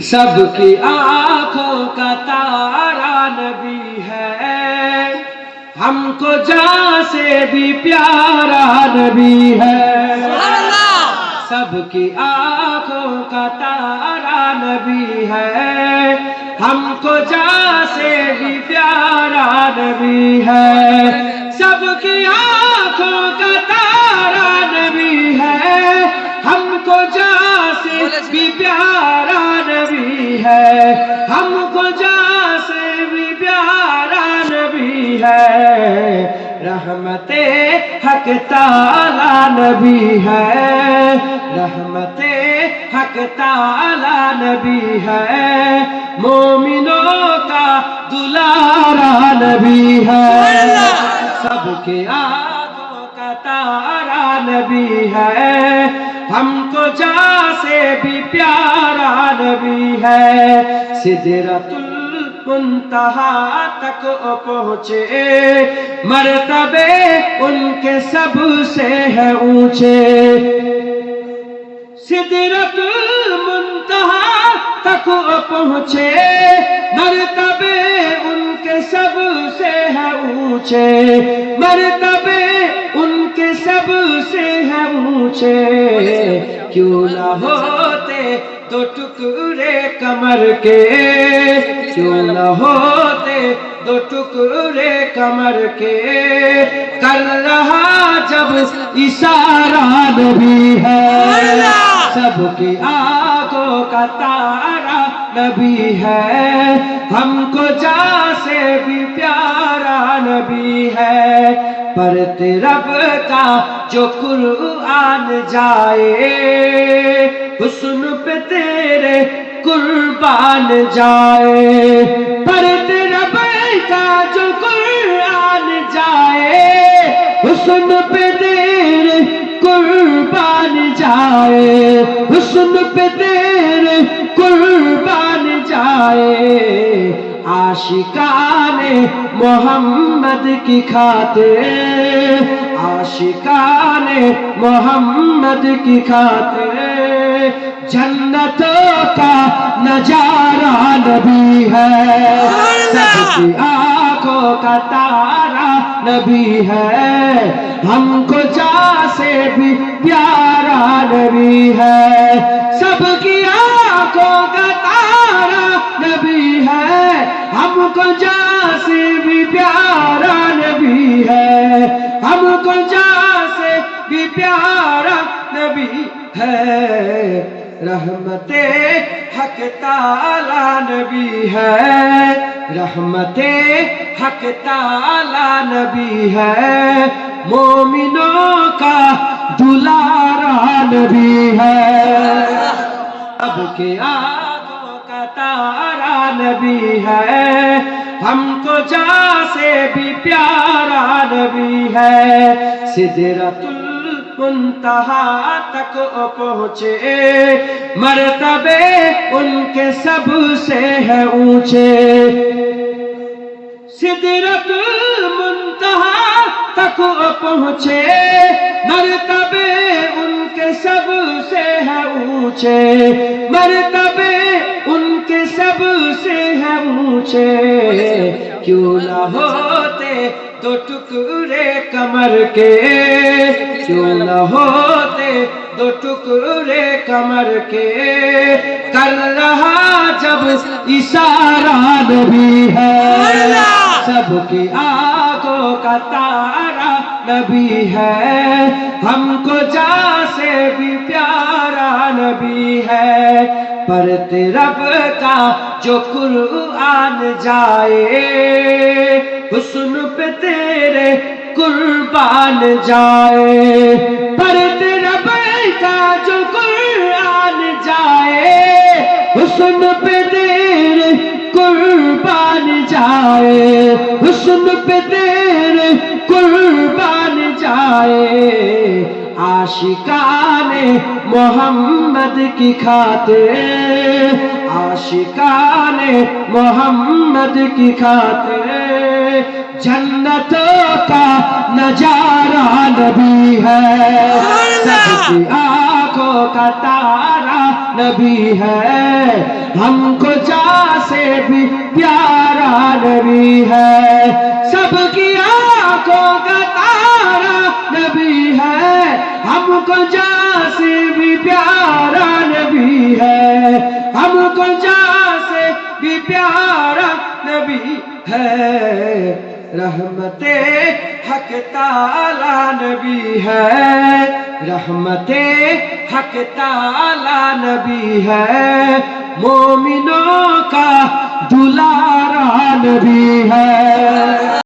سب کی آنکھوں کا تارا نبی ہے۔ ہم کو جان سے بھی پیارا نبی ہے۔ سب کی آنکھوں کا تارا نبی ہے۔ ہم کو جان سے بھی پیارا نبی ہے۔ سب کی آنکھوں کا تارا نبی ہے۔ ہم کو جان سے بھی پیارا نبی ہے۔ ہم کو سے بھی پیارا نبی ہے۔ رحمت حق تعالی نبی ہے۔ رحمت حق تعالی نبی ہے۔ مومنوں کا دلارا نبی ہے۔ سب کے آنکھوں کا تارا نبی ہے۔ ہم کو جا سے بھی پیارا نبی ہے۔ سدرت المنتہا تک پہنچے۔ مرتبے ان کے سب سے ہے اونچے۔ سدرت المنتہا تک پہنچے۔ مرتبے ان کے سب سے ہے اونچے۔ مرتبے اونچے کیوں نہ ہوتے دو ٹکڑے کمر کے۔ کیوں نہ ہوتے دو ٹکڑے کمر کے۔ کر رہا جب اشارہ نبی ہے۔ سب کی آنکھوں کا تارا نبی ہے۔ ہم کو جا سے بھی پیارا نبی ہے۔ پر رب کا جو قرآن جائے، حسن پہ تیرے قربان جائے۔ پر رب کا جو قرآن جائے، حسن پہ تیرے قربان جائے۔ حسن پہ تیرے قربان جائے عاشقان محمد کی خاطر عاشقان محمد کی خاطر جنتوں کا نجارہ نبی ہے سب کی آنکھوں کا تارا نبی ہے ہم کو جا سے بھی پیارا نبی ہے سب کی آنکھوں کا تارا نبی ہے، ہم کو جا سے بھی پیارا نبی ہے۔ ہم کو جا سے بھی پیارا نبی ہے۔ رحمت حق تعالی نبی ہے۔ رحمت حق تعالی نبی ہے۔ مومنوں کا دلارا نبی ہے۔ اب کے آنکھوں کا تارا نبی ہے۔ ہم کو جا سے بھی پیارا نبی ہے۔ سدرت المنتہا تک پہنچے۔ مرتبے ان کے سب سے ہے اونچے۔ سدرت المنتہا تک پہنچے۔ مرتبے اونچے مرتبے ان کے سب سے ہے اونچے کیوں نہ ہوتے دو ٹکڑے کمر کے؟ کیوں نہ ہوتے دو ٹکڑے کمر کے؟ کر رہا جب اشارہ نبی ہے، سب کی آنکھوں کا تارا نبی ہے، ہم کو جا سے بھی ہے پر رب کا جو قرآن جائے۔ حسن پہ تیرے قربان جائے۔ پر رب کا جو قرآن جائے۔ حسن پہ تیرے قربان جائے۔ حسن پہ تیرے قربان جائے۔ عاشقان محمد کی خاطر عاشقان محمد کی خاطر جنتوں کا نجارہ نبی ہے سب کی آنکھوں کا تارا نبی ہے ہم کو جا سے بھی پیارا نبی ہے۔ سب کی کو جا سے بھی پیارا نبی ہے۔ ہم کو جا سے بھی پیارا نبی ہے۔ رحمت حق تعالی نبی ہے۔ رحمت حق تعالی نبی ہے۔ مومنوں کا دلارا نبی ہے۔